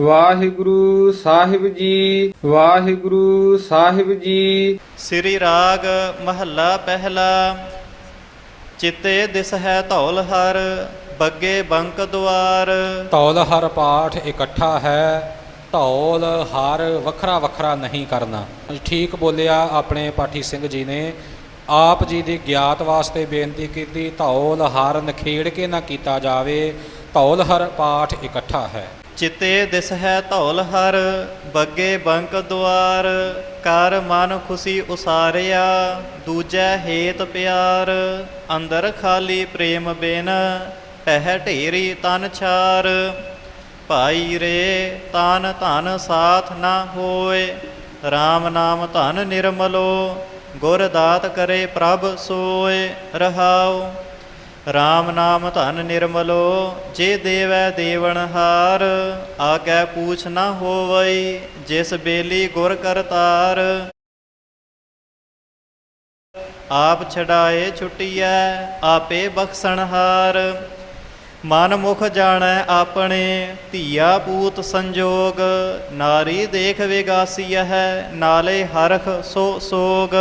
ਵਾਹਿਗੁਰੂ ਸਾਹਿਬ ਜੀ ਵਾਹਿਗੁਰੂ ਸਾਹਿਬ ਜੀ। ਸ੍ਰੀ ਰਾਗ ਮਹੱਲਾ ਪਹਿਲਾ ਚਿੱਤੇ ਦਿਸ ਹੈ ਧੌਲ ਹਰ ਬੱਗੇ ਬੰਕ ਦੁਆਰ। ਧੌਲ ਹਰ ਪਾਠ ਇਕੱਠਾ ਹੈ ਧੌਲ ਹਰ ਵੱਖਰਾ ਵੱਖਰਾ ਨਹੀਂ ਕਰਨਾ। ਠੀਕ ਬੋਲਿਆ ਆਪਣੇ ਪਾਠੀ ਸਿੰਘ ਜੀ ਨੇ ਆਪ ਜੀ ਦੀ ਗਿਆਤ ਵਾਸਤੇ ਬੇਨਤੀ ਕੀਤੀ ਧੌਲ ਹਰ ਨਖੇੜ ਕੇ ਨਾ ਕੀਤਾ ਜਾਵੇ ਧੌਲ ਹਰ ਪਾਠ ਇਕੱਠਾ ਹੈ। ਚਿਤੇ ਦਿਸ ਹੈ ਧੌਲ ਹਰ, ਬੱਗੇ ਬੰਕ ਦੁਆਰ, ਕਰ ਮਨ ਖੁਸ਼ੀ ਉਸਾਰਿਆ, ਦੂਜੈ ਹੇਤ ਪਿਆਰ, ਅੰਦਰ ਖਾਲੀ ਪ੍ਰੇਮ ਬਿਨ, ਪਹਿ ਢੇਰੀ ਤਨ ਛਾਰ। ਭਾਈ ਰੇ, ਤਨ ਧਨ ਸਾਥ ਨਾ ਹੋਏ RAM ਨਾਮ ਧਨ ਨਿਰਮਲੋ, ਗੁਰ ਦਾਤ ਕਰੇ ਪ੍ਰਭ ਸੋਏ, ਰਹਾਉ। RAM ਨਾਮ ਧਨ ਨਿਰਮਲੋ, ਜੇ ਦੇਵੈ ਦੇਵਨ ਹਾਰ ਆਗੈ ਪੂਛ ਨਾ ਹੋਵਈ, ਜਿਸ ਬੇਲੀ ਗੁਰ ਕਰਤਾਰ ਆਪ ਛਡਾਏ ਛੁਟੀਐ, ਆਪੇ ਬਖਸ਼ਣ ਹਾਰ। ਮਨ ਮੁਖ ਜਾਣੈ ਆਪਣੇ, ਧੀਆ ਪੂਤ ਸੰਜੋਗ। ਨਾਰੀ ਦੇਖ ਵਿਗਾਸੀਐ ਨਾਲੇ ਹਰਖ ਸੋ ਸੋਗ।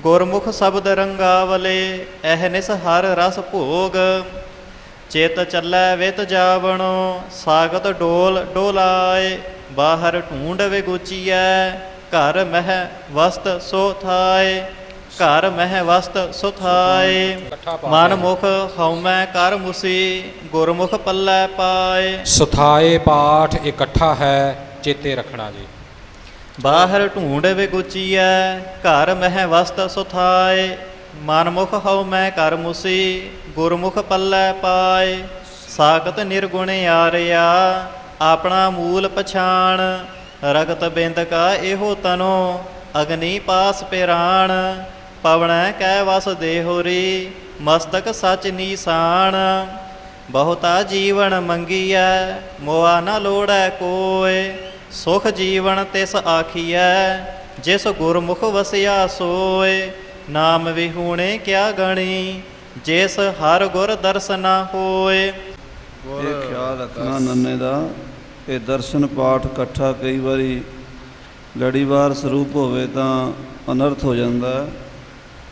ਗੁਰਮੁਖ ਸ਼ਬਦ ਰੰਗਾਵਲੇ ਅਹਨਿਸ ਹਰ ਰਸ ਭੋਗ। ਚੇਤ ਚੱਲੈ ਵਿਤ ਜਾਵਣੋ, ਸਾਗਤ ਡੋਲ ਡੋਲਾਏ, ਬਾਹਰ ਢੂੰਡ ਵਿਗੁਚੀਐ, ਘਰ ਮਹਿ ਵਸਤ ਸੋ ਥਾਏ, ਘਰ ਮਹਿ ਵਸਤ ਸੋ ਥਾਏ। ਮਨ ਮੁਖ ਹਉਮੈ ਕਰ ਮੁਸੀ, ਗੁਰਮੁਖ ਪੱਲੇ ਪਾਏ। ਸੁਥਾਏ ਪਾਠ ਇਕੱਠਾ ਹੈ ਚੇਤੇ ਰੱਖਣਾ ਜੀ। ਬਾਹਰ ਢੂੰਡ ਵਿਗੁਚੀਐ, ਘਰ ਮਹਿ ਵਸਤ ਸੁਥਾਏ। ਮਨਮੁਖ ਹਉ ਮੈਂ ਕਰ ਮੁਸੀ, ਗੁਰਮੁਖ ਪੱਲੇ ਪਾਏ। ਸਾਖਤ ਨਿਰਗੁਣ ਆਰਿਆ ਆਪਣਾ ਮੂਲ ਪਛਾਣ। ਰਗਤ ਬਿੰਦ ਕਾ ਇਹੋ ਤਨੋ, ਅਗਨੀ ਪਾਸ ਪਿਰਾਣ। ਪਵਣੈ ਕੈ ਵਸ ਦੇਹੁਰੀ, ਮਸਤਕ ਸਚ ਨੀਸਾਨ ਬਹੁਤਾ ਜੀਵਨ ਮੰਗੀਐ, ਮੋਆ ਨਾ ਲੋੜੈ ਕੋਏ। ਸੁਖ ਜੀਵਨ ਤਿਸ ਆਖੀਐ ਜਿਸ ਗੁਰਮੁਖ ਵਸਿਆ ਸੋਏ ਨਾਮ ਵਿਹੂਣੇ ਕਿਆ ਗਣੀ ਜਿਸ ਹਰ ਗੁਰ ਦਰਸਨਾ ਹੋਏ। ਇਹ ਖਿਆਲ ਰੱਖਣਾ ਨੰਨੇ ਦਾ ਇਹ ਦਰਸ਼ਨ ਪਾਠ ਇਕੱਠਾ ਕਈ ਵਾਰੀ ਲੜੀਵਾਰ ਸਰੂਪ ਹੋਵੇ ਤਾਂ ਅਨਰਥ ਹੋ ਜਾਂਦਾ।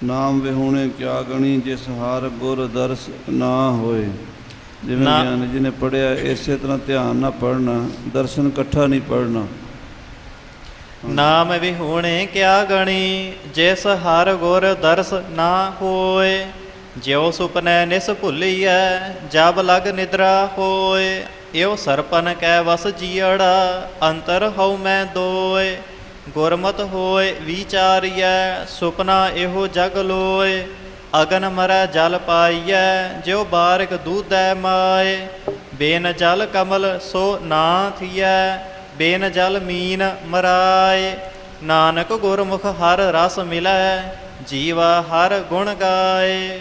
ਨਾਮ ਵਿਹੂਣੇ ਕਿਆ ਗਣੀ ਜਿਸ ਹਰ ਗੁਰ ਦਰਸ ਨਾ ਹੋਏ। ਜਿਵੇਂ ਗਿਆਨੀ ਜੀ ਨੇ ਪੜਿਆ ਇਸੇ ਤਰ੍ਹਾਂ ਧਿਆਨ ਨਾਲ ਪੜਨਾ ਦਰਸ਼ਨ ਇਕੱਠਾ ਨਹੀਂ ਪੜਨਾ ਨਾਮ ਵਿਹੂਣੇ ਕਿਆ ਗਣੀ ਜਿਸ ਹਰ ਗੁਰ ਦਰਸ ਨਾ ਹੋਏ। ਜਿਉ ਸੁਪਨੈ ਨਿਸ ਭੁੱਲੀਐ ਜਬ ਲਗ ਨਿਦਰਾ ਹੋਏ। ਇਉ ਸਰਪਨ ਕੈ ਵਸ ਜੀੜਾ ਅੰਤਰ ਹਉ ਮੈਂ ਦੋਏ। ਗੁਰਮਤ ਹੋਏ ਵਿਚਾਰੀਐ ਸੁਪਨਾ ਇਹੋ ਜਗ ਲੋਏ। ਅਗਨ ਮਰੈ ਜਲ ਪਾਈਐ, ਜਿਉ ਬਾਰਿਕ ਦੂਧੈ ਮਾਏ। ਬੇਨ ਜਲ ਕਮਲ ਸੋ ਨਾ ਥੀਐ, ਬੇਨ ਜਲ ਮੀਨ ਮਰਾਏ। ਨਾਨਕ ਗੁਰਮੁਖ ਹਰ ਰਸ ਮਿਲੈ, ਜੀਵਾ ਹਰ ਗੁਣ ਗਾਏ।